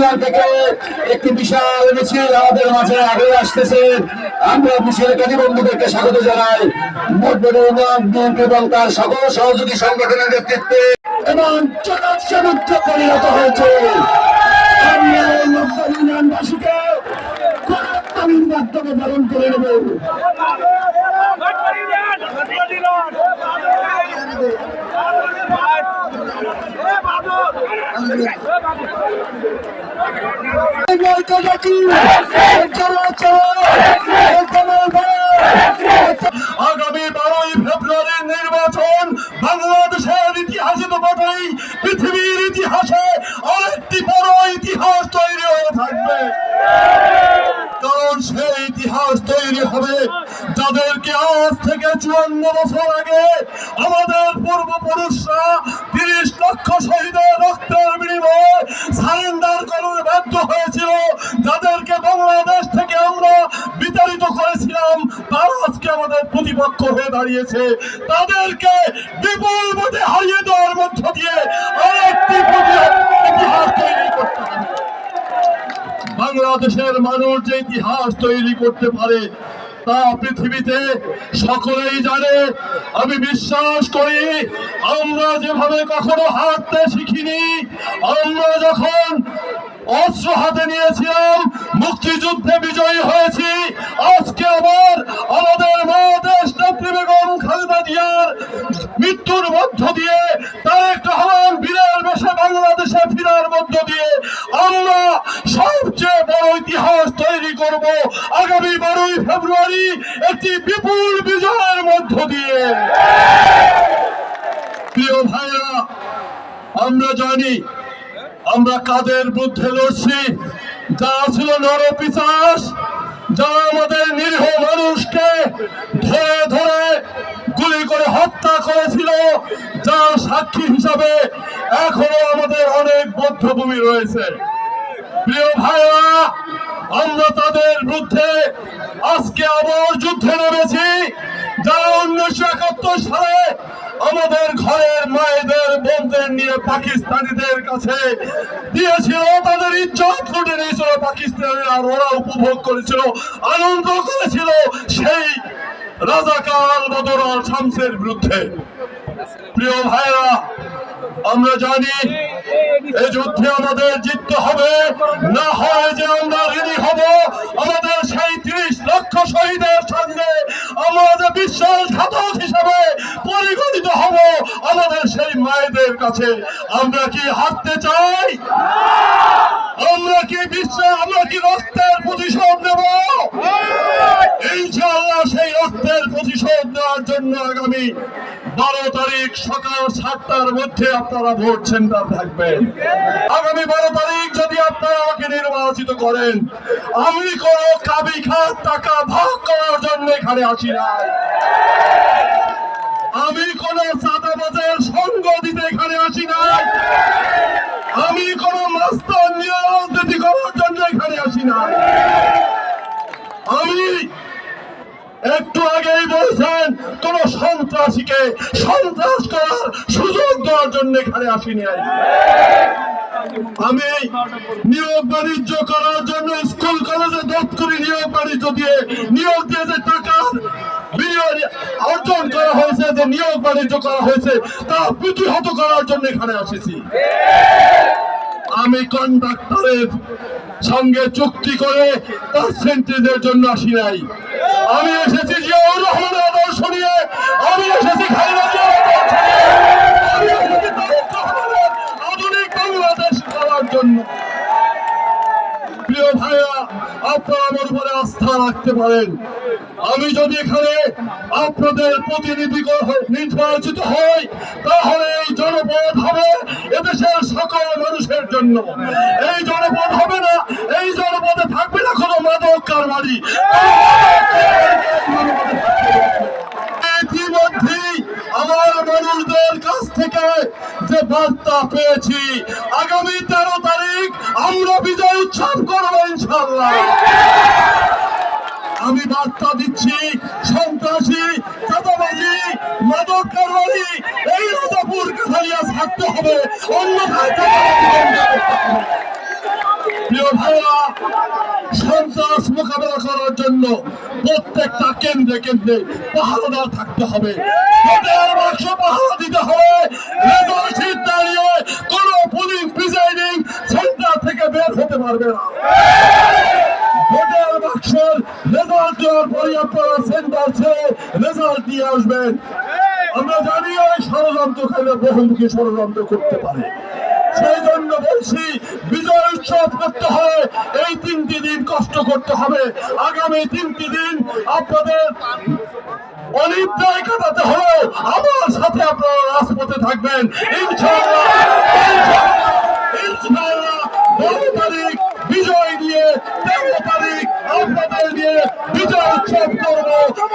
Union থেকে একটি বিশাল মিছিল আমাদের মাঝে আগে আসতেছে। আমরা মিছিল কাজী বন্ধুদেরকে স্বাগত জানাই। বিএনপি এবং তার সকল সহযোগী সংগঠনের নেতৃত্বে এবং জনসমুদ্র পরিণত হয়েছে। মাধ্যমে পালন করে নেব। আগামী বারোই ফেব্রুয়ারি নির্বাচন বাংলাদেশের ইতিহাসে তো বটেই, পৃথিবীর ইতিহাসে আরেকটি বড় ইতিহাস তৈরি হয়ে থাকবে। কারণ সেই ইতিহাস তৈরি হবে যাদেরকে আজ থেকে চুয়ান্ন বছর আগে আমাদের পূর্বপুরুষরা তিরিশ লক্ষ শহীদের রক্তের বিনিময়ে সারেন্ডার করতে বাধ্য হয়েছিল যাদেরকে বাংলাদেশ থেকে আমরা বিতাড়িত করেছিলাম তারা আজকে আমাদের প্রতিপক্ষ হয়ে দাঁড়িয়েছে। তাদেরকে বিপুল ভোটে হারিয়ে দেওয়ার মধ্য দিয়ে আরেকটি ইতিহাস তৈরি করতে হবে। বাংলাদেশের মানুষ যে ইতিহাস তৈরি করতে পারে, তা পৃথিবীতে সকলেই জানে। আমি বিশ্বাস করি, আমরা যেভাবে কখনো হাঁটতে শিখিনি, আমরা যখন অস্ত্র হাতে নিয়েছিলাম, মুক্তিযুদ্ধে বিজয়ী হয়েছি আজকে আবার আমাদের মা দেশ নেত্রী বেগম খালেদা জিয়ার মৃত্যুর মধ্য দিয়ে তারেক রহমান বীরের বেশে বাংলাদেশে ফিরার মধ্য দিয়ে আমরা সবচেয়ে বড় ইতিহাস তৈরি করব আগামী ফেব্রুয়ারি একটি বিপুল বিজয়ের মধ্য দিয়ে। প্রিয় ভাইরা আমরা জানি, আমরা কাদের বুদ্ধে লড়ছি, যারা ছিল নরপিচাস যারা আমাদের নিরীহ মানুষকে ধরে ধরে গুলি করে হত্যা করেছিল, যার সাক্ষী হিসাবে এখনও আমাদের অনেক বদ্ধভূমি রয়েছে। প্রিয় ভাইরা আমরা তাদের বিরুদ্ধে আজকে আবার যুদ্ধে নেমেছি। যারা উনিশশো একাত্তর সালে আমাদের ঘরের মায়েদের বোনদের নিয়ে পাকিস্তানিদের কাছে দিয়েছিল, তাদের ইজ্জত লুটে নিয়েছিল পাকিস্তানের ওরা উপভোগ করেছিল, আনন্দ করেছিল সেই রাজাকাল বদর আর শামসের বিরুদ্ধে। প্রিয় ভাইরা আমরা জানি এই যুদ্ধে আমাদের জিততে হবে না হয় যে আমরা ঋণী হব আমাদের সেই তিরিশ লক্ষ শহীদের সঙ্গে আমাদের বিশ্বাসঘাতক হিসাবে পরিগণিত হব আমাদের সেই মায়েদের কাছে আমরা কি হাঁটতে চাই? আমরা কি বিশ্ব, আমরা কি রক্তের প্রতিশোধ নেব? ইনশাআল্লাহ সেই রক্তের প্রতিশোধ নেওয়ার জন্য আগামী বারো তারিখ সকাল সাতটার মধ্যে আপনারা ভোট সেন্টার থাকবেন। আগামী বারো তারিখ যদি আপনারা আমাকে নির্বাচিত করেন, আমি কোন কাবি খাত টাকা ভাগ করার জন্য এখানে আসি না আমি কোন চাঁদাবাজের সঙ্গ দিতে এখানে আসি না আমি কোন মাস্টার নিয়ে করার জন্য এখানে আসি না আমি একটু আগেই বলছেন, কোন সন্ত্রাসীকে সন্ত্রাস করার সুযোগ দেওয়ার জন্য এখানে আসিনি আমি। নিয়োগ বাণিজ্য করার জন্য স্কুল, কলেজে দপ্তরি নিয়োগ বাণিজ্য দিয়ে নিয়োগ দিয়ে যে টাকা বিনিয়োগ অর্জন করা হয়েছে যে নিয়োগ বাণিজ্য করা হয়েছে, তা প্রতিহত করার জন্য এখানে আসেছি। আমি কন্ডাক্টরের সঙ্গে চুক্তি করে পার্সেন্টেজের জন্য আসি নাই। আমি এসেছি জিয়াউর রহমানের আদর্শ নিয়ে। আমি এসেছি আধুনিক বাংলাদেশ করার জন্য। প্রিয় ভাইয়া, আপনারা আমার উপরে আস্থা রাখতে পারেন। আমি যদি এখানে আপনাদের প্রতিনিধি নির্বাচিত হই, তাহলে এই জনপদ হবে এদেশের সকল মানুষের জন্য। এই জনপদ হবে না, এই জনপদে থাকবে না কোনো মাদক কারবারি। ইতিমধ্যেই আমার মানুষদের কাছ থেকে যে বার্তা পেয়েছি, আগামী তেরো তারিখ আমরা বিজয় উৎসব করব ইনশাল্লাহ আমি বার্তা দিচ্ছি, সন্ত্রাসী, চাঁদাবাজি, মাদক কারবারি, এই রাজাপুর কাঠালিয়া থাকতে হবে ভাইরা সন্ত্রাস মোকাবেলা করার জন্য প্রত্যেকটা কেন্দ্রে কেন্দ্রে পাহারাদার থাকতে হবে। বাক্স পাহারা দিতে হবে। দাঁড়িয়ে কোন পুলিশ প্রিজাইডিং সেন্টার থেকে বের হতে পারবে না। বাক্সের রেজাল্ট দেওয়ার পরে আপনারা সেন্টার ছেড়ে রেজাল্ট দিয়ে আসবেন। আমরা জানি ওই ষড়যন্ত্রকারীরা বহুমুখী ষড়যন্ত্র করতে পারে। সেই জন্য বলছি বিজয় উৎসব করতে হবে এই তিনটি দিন কষ্ট করতে হবে। আগামী তিনটি দিন আপনাদের অনিদ্রায় কাটাতে হলেও আমার সাথে আপনারা রাজপথে থাকবেন। ইনশাআল্লাহ। প্রতিশোধ করব